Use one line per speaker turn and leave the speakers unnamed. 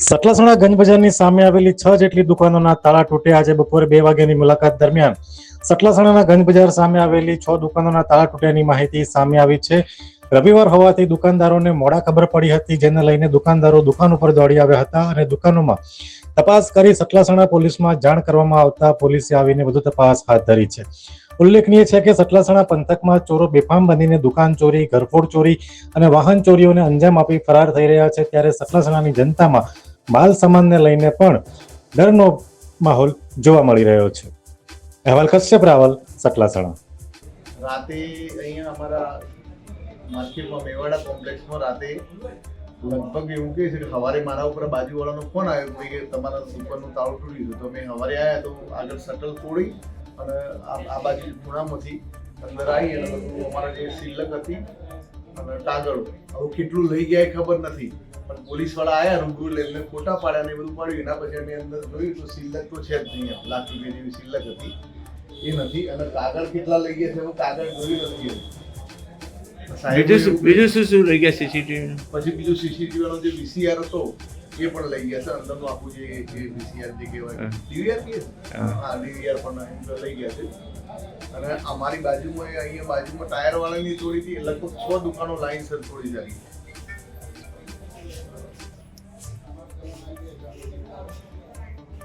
સતલાસણા ગંજ બજારની સામે આવેલી છ જેટલી દુકાનોના તાળા તૂટ્યા આજે બપોરે બે વાગ્યાની મુલાકાત દરમિયાન સતલાસણાના ગંજ બજાર સામે આવેલી છ દુકાનોના તાળા તૂટ્યાની માહિતી સામે આવી છે. રવિવાર હોવાથી દુકાનદારોને મોડા ખબર પડી હતી, જેને લઈને દુકાનદારો દુકાન ઉપર દોડી આવ્યા હતા અને દુકાનોમાં તપાસ કરી સતલાસણા પોલીસમાં જાણ કરવામાં આવતા પોલીસે આવીને વધુ તપાસ હાથ ધરી છે. ઉલ્લેખનીય છે કે સતલાસણા પંથકમાં ચોરો બેફામ બનીને દુકાન ચોરી, ઘરફોડ ચોરી અને વાહન ચોરીઓને અંજામ આપી ફરાર થઈ રહ્યા છે, ત્યારે સતલાસણાની જનતામાં માલ સામાનને લઈને પણ ડરનો માહોલ જોવા મળી રહ્યો છે. અહેવાલ કશ્યપ રાવલ, સટલાસણા.
રાતે અહીંયા અમારા માર્કેટમાં મેવાડા કોમ્પ્લેક્સમાં રાતે લગભગ એવું કહે છે કે સવારે મારા ઉપર બાજુવાળાનો ફોન આવ્યો કે તમારા સુપરનું તાળું તૂટી ગયું તો મેં સવારે આવ્યા તો આગળ શટલ તોડી અને આ બાજુ ખૂણામાંથી અંદર આવી અને બધું અમારા જે સિલક હતી અને કાગળ હવે કેટલું લઈ ગયા ખબર નથી. પણ પોલીસવાળા આવ્યા રૂબરૂ લઈને ફોટા પાડ્યા ને બધું પાડ્યું. એના પછી એની અંદર જોયું તો સિલક તો છે જ નહીં. લાખ રૂપિયા જેવી સિલક હતી. એ નથી. અને કાગળ કેટલા લઈ ગયા છે એવું કાગળ જોયું નથી.
બીજું શું બીજું શું ગયા સીસીટીવી
પછી બીજું સીસીટીવી નો જે વીસીઆર હતો એ પણ લઈ ગયા છે. અંદરનું આખું જે વીસીઆર જે કહેવાય. ડીવીઆર કે?
હા.
ડીવીઆર પણ લઈ ગયા છે. અને અમારી બાજુમાં અહીંયા બાજુમાં ટાયર વાળાની ચોરી હતી લગભગ છ દુકાનો લાઈનસર ચોરી જાય